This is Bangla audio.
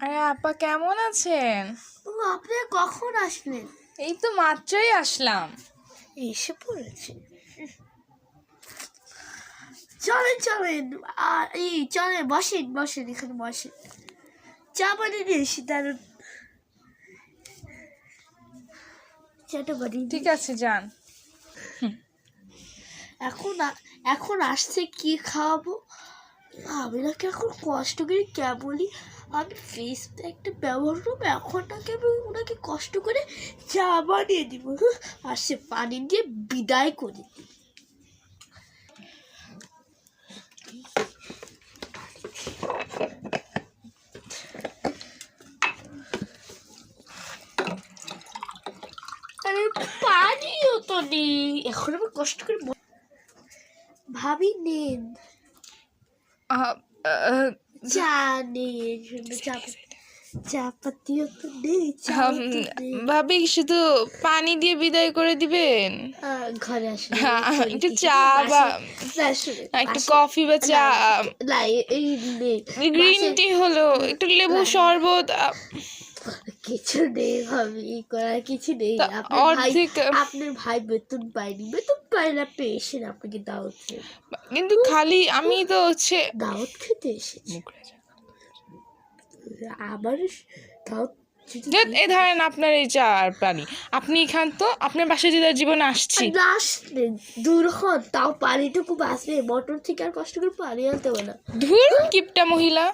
আরে আপা কেমন আছেন? ও আপনি কখন আসলেন? এই তো মাত্রই আসলাম। এসে পড়েছে। চলেন চলেন। আর এই চলেন বসেন বসেন এখানে বসেন। চা বানিয়ে নিয়ে এসি দারুণ চাটা বানিয়ে ঠিক আছে যান। এখন এখন আসছে কি খাওয়াবো? আমি নাকি এখন কষ্ট করে কেবলই আমি ফেস প্যাকটা ব্যবহার করব, এখন নাকি আমি ওনাকে কষ্ট করে চা বানিয়ে দিব। আর সে পানি দিয়ে বিদায় করে পানিও তো নেই, এখন আমি কষ্ট করে ভাবি, নেন। ভাবি শুধু পানি দিয়ে বিদায় করে দিবেন? ঘরে একটু চা বা- একটু কফি বা চা। গ্রিন টি হলো একটু লেবু শরবত কিছু নেই ভাবি করার কিছু নেই। আপনার ভাই আপনার ভাই বেতন পায়নি বেতন পায় না আপনি এসেন আপনাকে দাওয়াত কিন্তু খালি আমি তো হচ্ছে দাওয়াত খেতে এসেছি। আবার দাওয়াত এই ধরেন আপনার এই চা আর পানি আপনি এখান তো আপনার বাসায় যদি জীবনে আসছি। আসলে দূর হন তাও পানিটুকু বাঁচবে মোটর থেকে আর কষ্ট করে পানি আনতে হবে না। ধুর কিপটা মহিলা।